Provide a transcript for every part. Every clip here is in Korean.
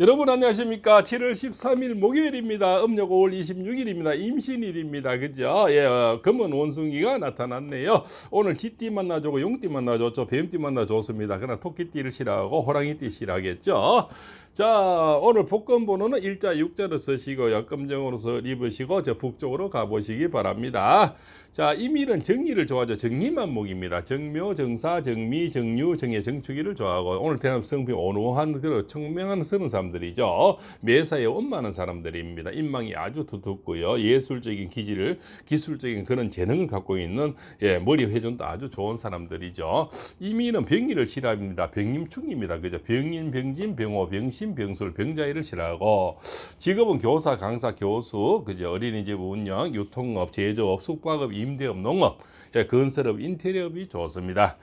여러분 안녕하십니까? 7월 13일 목요일입니다. 음력 5월 26일입니다. 임신일입니다. 그죠? 예 어, 금은 원숭이가 나타났네요. 오늘 쥐띠 만나주고 용띠 만나줬죠. 뱀띠 만나줬습니다. 그러나 토끼띠를 싫어하고 호랑이띠 싫어하겠죠 자 오늘 복권 번호는 일자 육자를 쓰시고요 검정으로서 입으시고 저 북쪽으로 가보시기 바랍니다. 자 이밀은 정리를 좋아하죠. 정리만 목입니다. 정묘 정사 정미 정유 정예 정축이를 좋아하고 오늘 대한민국 성비 온화한 그런 청명한 서른 사람들이죠. 매사에 원많은 사람들입니다. 인망이 아주 두텁고요. 예술적인 기질을 기술적인 그런 재능을 갖고 있는 예 머리 회전도 아주 좋은 사람들이죠. 이미는 병리를 싫어합니다. 병임충입니다. 그죠? 병인 병진 병호 병신 병술 병자이를 싫어하고 직업은 교사 강사 교수 그죠 어린이집 운영 유통업 제조업 숙박업 임대업 농업 예, 건설업 인테리어업이 좋습니다.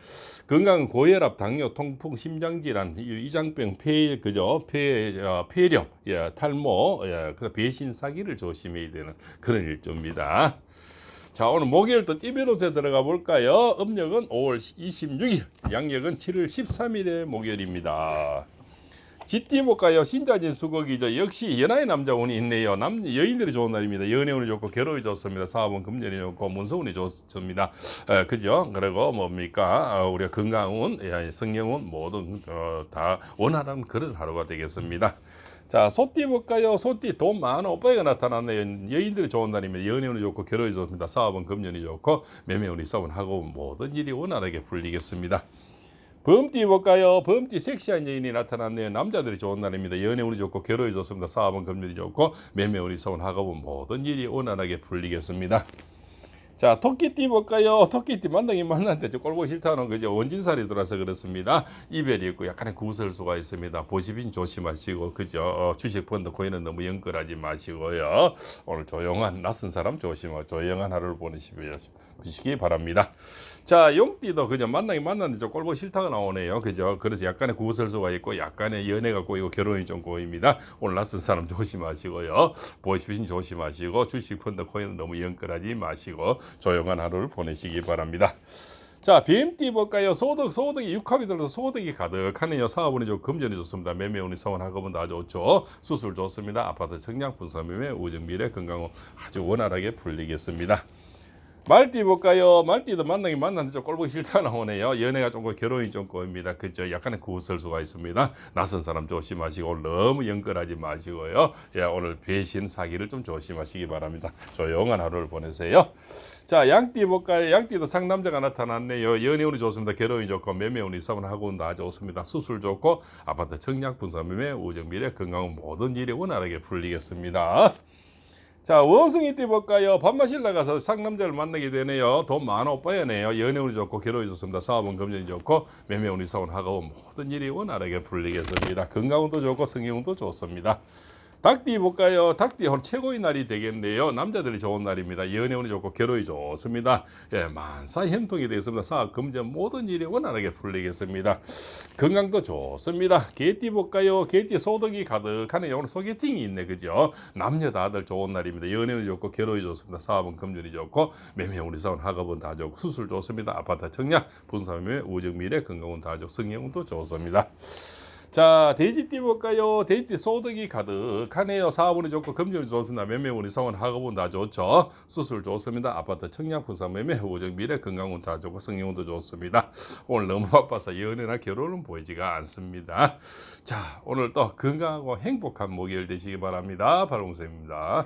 건강 고혈압 당뇨 통풍 심장 질환 이- 이장병 폐 그죠 폐 어, 폐렴 예, 탈모 예, 그 배신 사기를 조심해야 되는 그런 일조입니다. 자 오늘 목요일도 띠베로에 들어가 볼까요? 음력은 5월 26일, 양력은 7월 13일의 목요일입니다. 볼까요? 신자진 수국이죠. 역시 연하의 남자 운이 있네요. 남 여인들이 좋은 날입니다. 연애 운이 좋고 결혼이 좋습니다. 사업은 금전이 좋고 문서운이 좋습니다. 에, 그죠? 그리고 뭡니까? 어, 우리가 건강운, 예, 성령운 모든 어, 다 원활한 그런 하루가 되겠습니다. 자, 소띠 볼까요? 소띠 돈 많은 오빠가 나타났네요. 여인들이 좋은 날입니다. 연애운이 좋고 결혼이 좋습니다. 사업은 금전이 좋고 매매운이 싸운 하고 모든 일이 원활하게 풀리겠습니다. 범띠 볼까요? 범띠 섹시한 여인이 나타났네요. 남자들이 좋은 날입니다. 연애 운이 좋고 결혼이 좋습니다. 사업은 금전이 좋고 매매 운이 좋은 학업은 모든 일이 원활하게 풀리겠습니다. 자 토끼띠 볼까요? 토끼띠 만나긴 만났는데 저 꼴보기 싫다는 거죠. 원진살이 들어서 그렇습니다. 이별이 있고 약간의 구설수가 있습니다. 보시빈 조심하시고 그죠. 어, 주식 펀드 코인은 너무 연끌하지 마시고요. 오늘 조용한 낯선 사람 조심하고 조용한 하루를 보내시기 바랍니다. 자 용띠도 그죠. 만나긴 만났는데 저 꼴보기 싫다가 나오네요. 그죠. 그래서 약간의 구설수가 있고 약간의 연애가 꼬이고 결혼이 좀 꼬입니다. 오늘 낯선 사람 조심하시고요. 보시빈 조심하시고 주식 펀드 코인은 너무 연끌하지 마시고 조용한 하루를 보내시기 바랍니다. 자, BMT 볼까요? 소득, 소득이 육합이 들어서 소득이 가득하네요. 사업운이 좋고 금전이 좋습니다. 매매운이 사원 학업은 다 좋죠. 수술 좋습니다. 아파트 청량 분사 매매 우정 미래 건강은 아주 원활하게 풀리겠습니다. 말띠 볼까요? 말띠도 만나긴 만났는데 좀 꼴보기 싫다 나오네요. 연애가 좀 결혼이 좀 꼬입니다. 그죠? 약간의 구설수가 있습니다. 낯선 사람 조심하시고 너무 연결하지 마시고요. 예, 오늘 배신 사기를 좀 조심하시기 바랍니다. 조용한 하루를 보내세요. 자, 양띠 볼까요? 양띠도 상남자가 나타났네요. 연애운이 좋습니다. 결혼이 좋고 매매운이 사원하고는 다 좋습니다. 수술 좋고 아파트 청약 분사 매매 우정 미래 건강은 모든 일이 원활하게 풀리겠습니다. 자 원숭이 띠 볼까요? 밥맛실 나가서 상남자를 만나게 되네요. 돈 많아 오빠야네요. 연애운이 좋고 결혼이 좋습니다. 사업은 금전이 좋고 매매운이 사원 하고 모든 일이 원활하게 풀리겠습니다. 건강운도 좋고 성형운도 좋습니다. 닭띠 볼까요? 닭띠 오늘 최고의 날이 되겠네요. 남자들이 좋은 날입니다. 연애운이 좋고 결혼이 좋습니다. 예, 만사 형통이 되겠습니다. 사업, 금전 모든 일이 원활하게 풀리겠습니다. 건강도 좋습니다. 개띠 볼까요? 개띠 소득이 가득하네요. 오늘 소개팅이 있네, 그죠? 남녀 다들 좋은 날입니다. 연애운이 좋고 결혼이 좋습니다. 사업은 금전이 좋고 매매운 이 사원 학업은 다 좋고 수술 좋습니다. 아파트 청약, 분사매매, 우정 미래, 건강운 다 좋고 성형운도 좋습니다. 자, 돼지띠 볼까요? 돼지띠 소득이 가득하네요. 사업운이 좋고 금전이 좋습니다. 매매운이 사원 학업은 다 좋죠. 수술 좋습니다. 아파트 청약 부산 매매 우정 미래 건강운 다 좋고 성형운도 좋습니다. 오늘 너무 바빠서 연애나 결혼은 보이지가 않습니다. 자, 오늘 또 건강하고 행복한 목요일 되시기 바랍니다. 발봉쌤입니다.